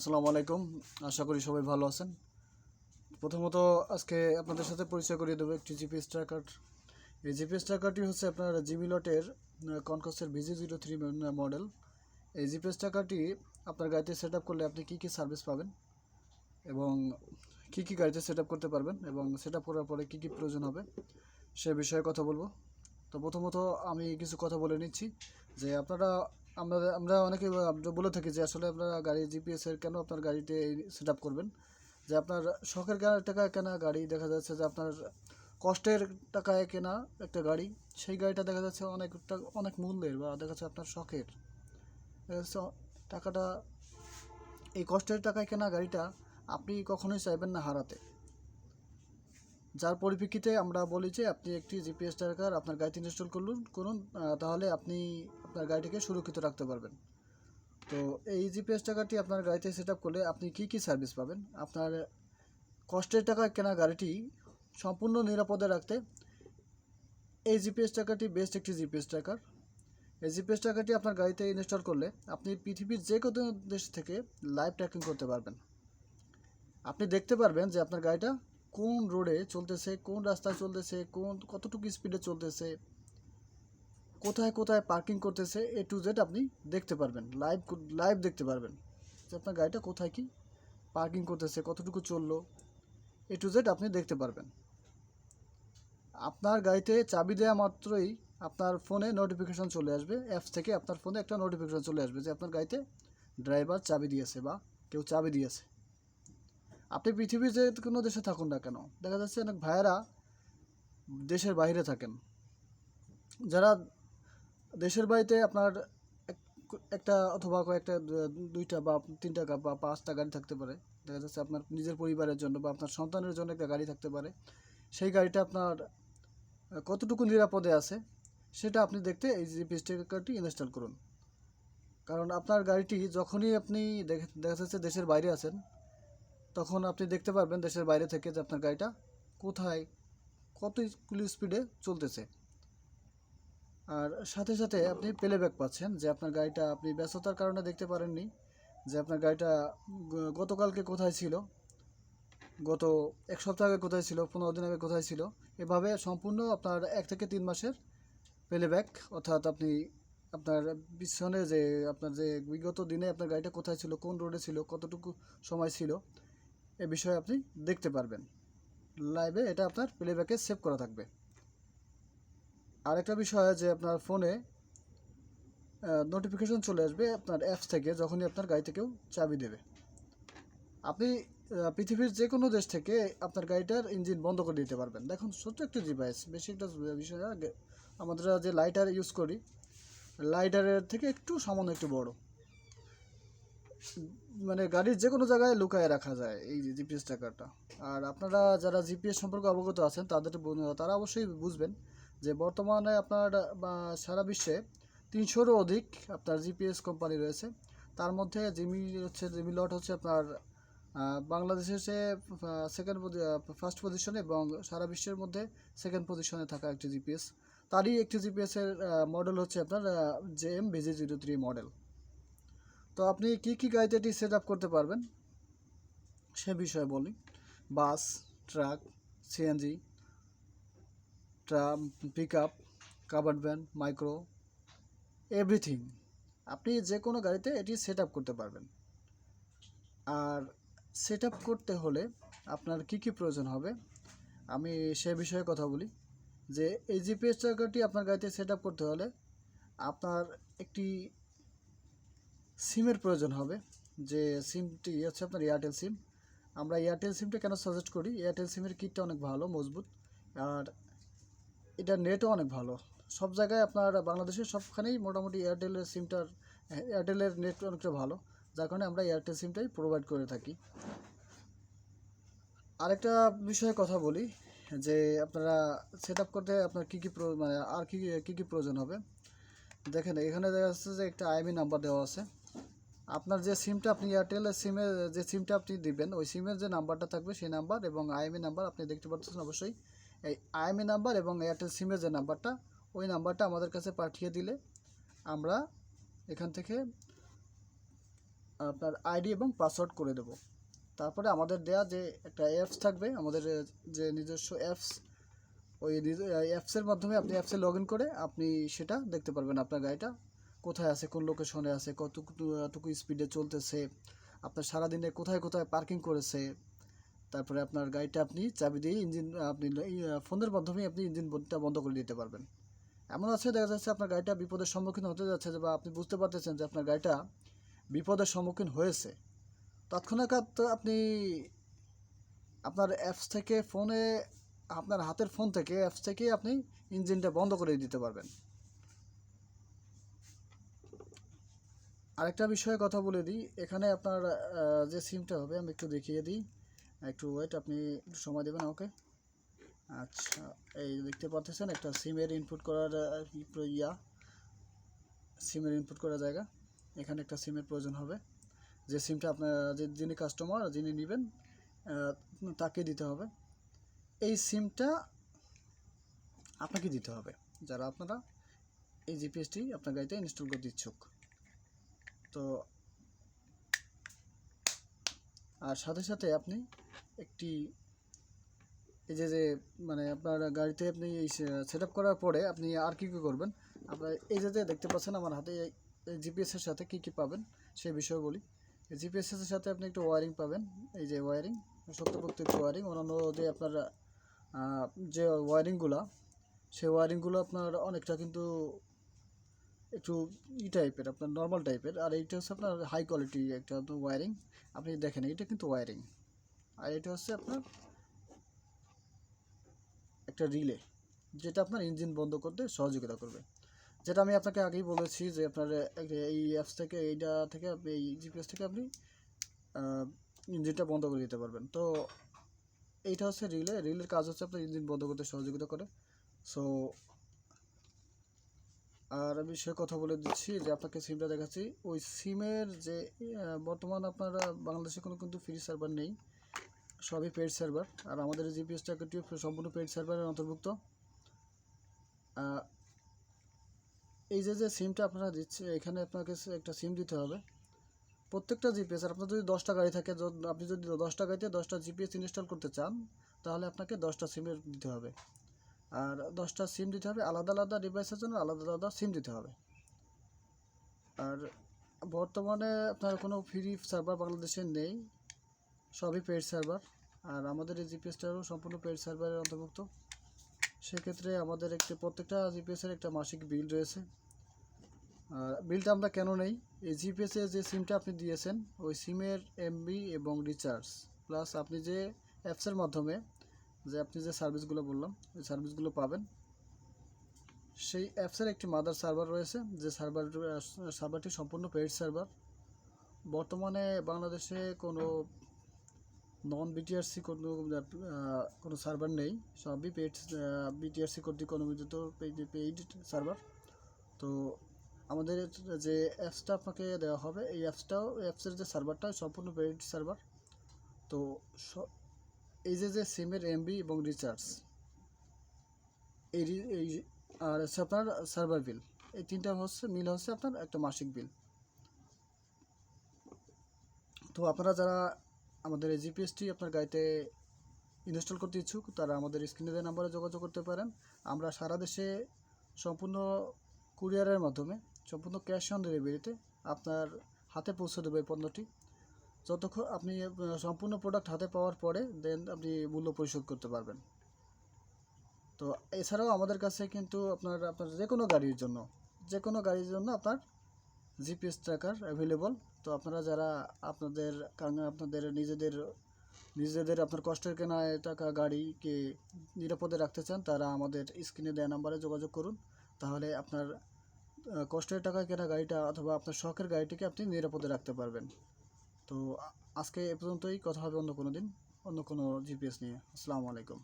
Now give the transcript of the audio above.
আসসালামু আলাইকুম। আশা করি সবাই ভালো আছেন। প্রথমত আজকে আপনাদের সাথে পরিচয় করিয়ে দেবো একটি জিপিএস ট্র্যাকার এই জিপিএস ট্র্যাকারটি হচ্ছে আপনার জিমিলটের কনকসের ভিজি জিরো থ্রি মডেল এই জিপিএস ট্র্যাকারটি আপনার গাড়িতে সেট করলে আপনি কী কী সার্ভিস পাবেন এবং কী কী গাড়িতে সেট করতে পারবেন এবং সেট করার পরে কী কী প্রয়োজন হবে সে বিষয়ে কথা বলব। তো প্রথমত আমি কিছু কথা বলে নিচ্ছি যে আপনারা আমরা আমরা অনেকে বলে থাকি যে আসলে আপনারা গাড়ি জিপিএস এর কেন আপনার গাড়িতে সেট আপ করবেন? যে আপনার শখের টাকায় কেনা গাড়ি দেখা যাচ্ছে যে আপনার কষ্টের টাকায় কেনা একটা গাড়ি, সেই গাড়িটা দেখা যাচ্ছে অনেকটা অনেক মূল্যের বা দেখা যাচ্ছে আপনার শখের। দেখা টাকাটা, এই কষ্টের টাকায় কেনা গাড়িটা আপনি কখনোই চাইবেন না হারাতে। যার পরিপ্রেক্ষিতে আমরা বলি যে আপনি একটি জিপিএস ট্র্যাকার আপনার গাড়িতে ইনস্টল করুন করুন তাহলে আপনি আপনার গাড়িটিকে সুরক্ষিত রাখতে পারবেন। তো এই জিপিএস ট্র্যাকারটি আপনার গাড়িতে সেট করলে আপনি কী কী সার্ভিস পাবেন? আপনার কষ্টের টাকায় কেনা গাড়িটি সম্পূর্ণ নিরাপদে রাখতে এই জিপিএস ট্র্যাকারটি বেস্ট একটি জিপিএস ট্র্যাকার এই জিপিএস ট্র্যাকারটি আপনার গাড়িতে ইনস্টল করলে আপনি পৃথিবীর যে কোনো দেশ থেকে লাইভ ট্র্যাকিং করতে পারবেন। আপনি দেখতে পারবেন যে আপনার গাড়িটা কোন রোডে চলতেছে, কোন রাস্তায় চলতেছে, কোন, কতটুকু স্পিডে চলতেছে কোথায় কোথায় পার্কিং করতেছে এ টু জেড আপনি দেখতে পারবেন। লাইভ লাইভ দেখতে পারবেন যে আপনার গাড়িটা কোথায় কি পার্কিং করতেছে, কতটুকু চলল। এ টু জেড আপনি দেখতে পারবেন। আপনার গাড়িতে চাবি দেওয়া মাত্রই আপনার ফোনে নোটিফিকেশান চলে আসবে। অ্যাপস থেকে আপনার ফোনে একটা নোটিফিকেশান চলে আসবে যে আপনার গাড়িতে ড্রাইভার চাবি দিয়েছে বা কেউ চাবি দিয়েছে। আপনি পৃথিবীর যে কোনো দেশে থাকুন না কেন, দেখা যাচ্ছে অনেক ভাইয়েরা দেশের বাইরে থাকেন। যারা দেশের বাড়িতে আপনার এক- একটা অথবা কয়েকটা দুইটা বা তিনটা বা পাঁচটা গাড়ি থাকতে পারে। দেখা যাচ্ছে আপনার নিজের পরিবারের জন্য বা আপনার সন্তানের জন্য একটা গাড়ি থাকতে পারে। সেই গাড়িটা আপনার কতটুকু নিরাপদে আছে, সেটা আপনি দেখতে এই জিপিএস ট্র্যাকারটি ইনস্টল করুন। কারণ আপনার গাড়িটি যখনই আপনি দেখা যাচ্ছে দেশের বাইরে আছেন, তখন আপনি দেখতে পারবেন দেশের বাইরে থেকে যে আপনার গাড়িটা কোথায় কত স্পিডে চলতেছে। আর সাথে সাথে আপনি প্লেব্যাক পাচ্ছেন যে আপনার গাড়িটা আপনি ব্যস্ততার কারণে দেখতে পারেননি, যে আপনার গাড়িটা গতকালকে কোথায় ছিল, গত এক সপ্তাহ আগে কোথায় ছিল, পনেরো দিন আগে কোথায় ছিল, এভাবে সম্পূর্ণ আপনার এক থেকে তিন মাসের প্লেব্যাক অর্থাৎ আপনি আপনার পিছনে যে আপনার যে বিগত দিনে আপনার গাড়িটা কোথায় ছিল, কোন রোডে ছিল, কতটুকু সময় ছিল, এ বিষয়ে আপনি দেখতে পারবেন। লাইভে এটা আপনার প্লেব্যাকে সেভ করা থাকবে। আরেকটা বিষয় যে আপনার ফোনে নোটিফিকেশন চলে আসবে আপনার অ্যাপস থেকে যখনই আপনার গাড়িতে কেউ চাবি দেবে। আপনি পৃথিবীর যে কোনো দেশ থেকে আপনার গাড়িটার ইঞ্জিন বন্ধ করে দিতে পারবেন। দেখুন, ছোট্ট একটা ডিভাইস বেশি একটা বিষয় আমরা যে লাইটার ইউজ করি লাইটারের থেকে একটু সামান্য একটু বড়। মানে গাড়ির যে কোনো জায়গায় লুকায় রাখা যায় এই জিপিএস টাকাটা আর আপনারা যারা জিপিএস সম্পর্কে অবগত আছেন, তাদের তারা অবশ্যই বুঝবেন যে বর্তমানে আপনার সারা বিশ্বে তিনশোরও অধিক আপনার জিপিএস কোম্পানি রয়েছে। তার মধ্যে জিমি হচ্ছে, জিমি লট হচ্ছে আপনার বাংলাদেশে হচ্ছে সেকেন্ড ফার্স্ট পজিশনে এবং সারা বিশ্বের মধ্যে সেকেন্ড পজিশনে থাকা একটি জিপিএস। তারই একটি জিপিএসের মডেল হচ্ছে আপনার J M VG zero three model তো আপনি কি কি গাড়িতে এটি সেট আপ করতে পারবেন? সে বিষয়ে বলি। Bus, truck, CNG tram pick up covered van micro everything আপনি যে কোনো গাড়িতে এটি সেট করতে পারবেন। আর সেট করতে হলে আপনার কি কি প্রয়োজন হবে? আমি সে বিষয়ে কথা বলি। যে এই জিপিএস ট্র্যাকারটি আপনার গাড়িতে সেট করতে হলে আপনার একটি সিমের প্রয়োজন হবে। যে সিমটি হচ্ছে আপনার এয়ারটেল সিম আমরা এয়ারটেল সিমটা কেন সাজেস্ট করি? এয়ারটেল সিমের কিটটা অনেক ভালো, মজবুত। আর এটার নেটও অনেক ভালো। সব জায়গায় আপনার বাংলাদেশের সবখানেই মোটামুটি এয়ারটেলের সিমটার এয়ারটেলের নেট অনেকটা ভালো। যার কারণে আমরা এয়ারটেল সিমটাই প্রোভাইড করে থাকি। আরেকটা বিষয়ে কথা বলি, যে আপনারা সেট আপ করতে আপনার কী কী মানে আর কী কী কী প্রয়োজন হবে? দেখেন, এখানে দেখা যাচ্ছে যে একটা আইএমই নাম্বার দেওয়া আছে। আপনার যে সিমটা আপনি এয়ারটেলের সিমে যে সিমটা আপনি দিবেন, ওই সিমের যে নাম্বারটা থাকবে, সেই নাম্বার এবং আইএমই নাম্বার আপনি দেখতে পাচ্ছেন অবশ্যই। এই আইএমই নাম্বার এবং এয়ারটেল সিমের যে নাম্বারটা, ওই নাম্বারটা আমাদের কাছে পাঠিয়ে দিলে আমরা এখান থেকে আপনার আইডি এবং পাসওয়ার্ড করে দেব। তারপরে আমাদের দেয়া যে একটা অ্যাপস থাকবে, আমাদের যে নিজস্ব অ্যাপস, ওই অ্যাপসের মাধ্যমে আপনি অ্যাপসে লগ করে আপনি সেটা দেখতে পারবেন আপনার গাড়িটা, কোথায় আছে, কোন লোকেশনে আছে, কতটুকু স্পিডে চলতেছে, আপনার সারাদিনে কোথায় কোথায় পার্কিং করেছে তারপরে আপনার গাড়িটা আপনি চাবি দিয়ে ইঞ্জিন, আপনি ফোনের মাধ্যমে আপনি ইঞ্জিনটা বন্ধ করে দিতে পারবেন। এমন আছে, দেখা যাচ্ছে আপনার গাড়িটা বিপদের সম্মুখীন হতে যাচ্ছে বা আপনি বুঝতে পারতেছেন যে আপনার গাড়িটা বিপদের সম্মুখীন হয়েছে। তৎক্ষণাৎ আপনি আপনার অ্যাপস থেকে ফোনে, আপনার হাতের ফোন থেকে অ্যাপস থেকে আপনি ইঞ্জিনটা বন্ধ করে দিতে পারবেন। আরেকটা বিষয়ে কথা বলে দিই। এখানে আপনার যে সিমটা হবে, আমি একটু দেখিয়ে দিই। একটু ওয়েট আপনি সময় দেবেন ওকে আচ্ছা এই দেখতে পাচ্ছেন একটা সিমের ইনপুট করার ইয়া, সিমের ইনপুট করার জায়গা। এখানে একটা সিমের প্রয়োজন হবে। যে সিমটা আপনার, যে যিনি কাস্টমার যিনি নেবেন তাকে দিতে হবে। এই সিমটা আপনাকে দিতে হবে। যারা আপনারা এই জিপিএসটি আপনার গাড়িতে ইনস্টল করতে ইচ্ছুক তো আর সাথে সাথে আপনি একটি এই যে যে মানে আপনার গাড়িতে আপনি এই সেট করার পরে আপনি আর কী কী করবেন? আপনার এই যে যে দেখতে পাচ্ছেন আমার হাতে জিপিএসের সাথে কী কী পাবেন সেই বিষয়ে বলি। জিপিএসের সাথে আপনি একটু ওয়ারিং পাবেন, এই যে ওয়ারিং শক্তপোক্ত একটু ওয়ারিং অন্যান্য যে আপনার যে ওয়ারিংগুলো সেই ওয়ারিংগুলো আপনার অনেকটা কিন্তু একটু ই টাইপের আপনার নর্মাল টাইপের আর এইটা হচ্ছে আপনার হাই কোয়ালিটি একটা ওয়ারিং আপনি দেখেন এটা কিন্তু ওয়ারিং আর এটা হচ্ছে আপনার একটা রিলে যেটা আপনার ইঞ্জিন বন্ধ করতে সহযোগিতা করবে। যেটা আমি আপনাকে আগেই বলেছি যে আপনার এই অ্যাপস থেকে, এইটা থেকে আপনি, এই জিপিএস থেকে আপনি ইঞ্জিনটা বন্ধ করে দিতে পারবেন। তো এইটা হচ্ছে রিলে রিলের কাজ হচ্ছে আপনার ইঞ্জিন বন্ধ করতে সহযোগিতা করে। সো আর আমি সে কথা বলে দিচ্ছি যে আপনাকে সিমটা দেখাচ্ছি। ওই সিমের যে বর্তমান আপনারা বাংলাদেশে কোনো কিন্তু ফ্রি সার্ভার নেই। সবই পেড সার্ভার আর আমাদের জিপিএস ট্র্যাকারটিও সম্পূর্ণ পেড সার্ভারের অন্তর্ভুক্ত। এই যে যে সিমটা আপনারা দিচ্ছে, এখানে আপনাকে একটা সিম দিতে হবে। প্রত্যেকটা জিপিএস আপনার যদি দশটা গাড়ি থাকে আপনি যদি দশটা গাড়িতে দশটা জিপিএস ইনস্টল করতে চান, তাহলে আপনাকে দশটা সিমের দিতে হবে। আর দশটা সিম দিতে হবে, আলাদা আলাদা ডিভাইসের জন্য আলাদা আলাদা সিম দিতে হবে। আর বর্তমানে আপনার কোনো ফ্রি সার্ভার বাংলাদেশে নেই, সবই পেড সার্ভার আর আমাদের এই জিপিএসটারও সম্পূর্ণ পেড সার্ভারের অন্তর্ভুক্ত। সেক্ষেত্রে আমাদের একটি, প্রত্যেকটা জিপিএসের একটা মাসিক বিল রয়েছে। আর বিলটা আমরা কেন নেই? এই জিপিএসের যে সিমটা আপনি দিয়েছেন, ওই সিমের এমবি এবং রিচার্জ প্লাস আপনি যে অ্যাপসের মাধ্যমে যে আপনি যে সার্ভিসগুলো বললাম, ওই সার্ভিসগুলো পাবেন। সেই অ্যাপসের একটি মাদার সার্ভার রয়েছে, যে সার্ভার সার্ভারটি সম্পূর্ণ পেড সার্ভার বর্তমানে বাংলাদেশে কোনো নন বিটিআরসি কোনো কোনো সার্ভার নেই। সবই পেড বিটিআরসি কর্তৃক অনুমোদিত পেইড সার্ভার তো আমাদের যে অ্যাপসটা আপনাকে দেওয়া হবে, এই অ্যাপসটাও অ্যাপসের যে সার্ভারটা সম্পূর্ণ পেইড সার্ভার তো এই যে যে সিমের এমবি এবং রিচার্জ এই এই, আর হচ্ছে আপনার সার্ভার বিল এই তিনটা হচ্ছে, মিল হচ্ছে আপনার একটা মাসিক বিল তো আপনারা যারা আমাদের এই জিপিএসটি আপনার গাড়িতে ইনস্টল করতে ইচ্ছুক, তারা আমাদের স্ক্রিনে দেওয়া নাম্বারে যোগাযোগ করতে পারেন। আমরা সারা দেশে সম্পূর্ণ কুরিয়ারের মাধ্যমে, সম্পূর্ণ ক্যাশ অন ডেলিভারিতে আপনার হাতে পৌঁছে দেবে এই পণ্যটি। যতক্ষণ আপনি সম্পূর্ণ প্রোডাক্ট হাতে পাওয়ার পরে দেন আপনি মূল্য পরিশোধ করতে পারবেন। তো এছাড়াও আমাদের কাছে কিন্তু আপনার আপনার যে কোনো গাড়ির জন্য যে কোনো গাড়ির জন্য আপনার জিপিএস ট্র্যাকার অ্যাভেলেবল তো আপনারা যারা আপনাদের আপনাদের নিজেদের নিজেদের আপনার কষ্টের কেনা টাকা গাড়িকে নিরাপদে রাখতে চান, তারা আমাদের স্ক্রিনে দেওয়া নাম্বারে যোগাযোগ করুন। তাহলে আপনার কষ্টের টাকায় কেনা গাড়িটা অথবা আপনার শখের গাড়িটিকে আপনি নিরাপদে রাখতে পারবেন। তো আজকে এ পর্যন্তই। কথা হবে অন্য কোনো দিন, অন্য কোনো জিপিএস নিয়ে। আসসালামু আলাইকুম।